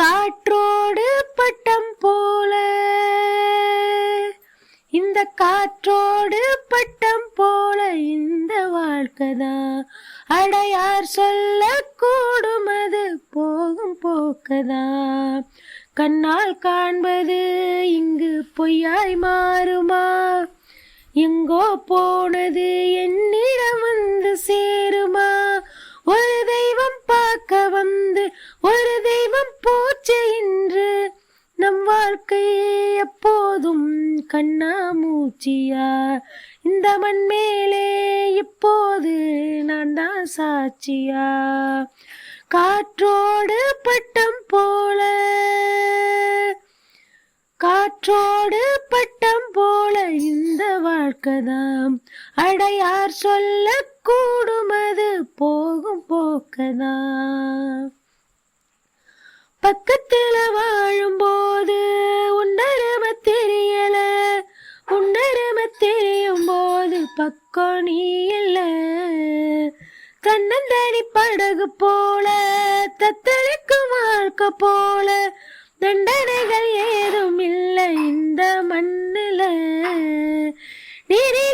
காற்றோடு பட்டம் போல. இந்த காற்றோடு பட்டம் போல இந்த வாழ்க்கைதான் அடையார் சொல்ல கூடும் அது போகும் போக்கதான் கண்ணால் காண்பது இங்கு பொய்யாய் மாறுமா? எங்கோ போனது என்னிடம் வந்து சேருமா? ஒரு தெய்வம் பார்க்க வந்து ஒரு தெய்வம் எப்போதும் கண்ணாமூச்சியா? இந்த மண் மேலே இப்போது நான் தான் சாட்சியா? காற்றோடு பட்டம் போல காற்றோடு பட்டம் போல இந்த வாழ்க்கைதாம் அடையார் சொல்ல கூடுமது அது போகும் போக்கதான் பக்கத்து பக்கம் நீ இல்ல. தன்னந்தனி படகு போல தத்தளிக்கும் வாழ்க்கை போல. தண்டனைகள் ஏதும் இல்லை இந்த மண்ணுல. நிறைய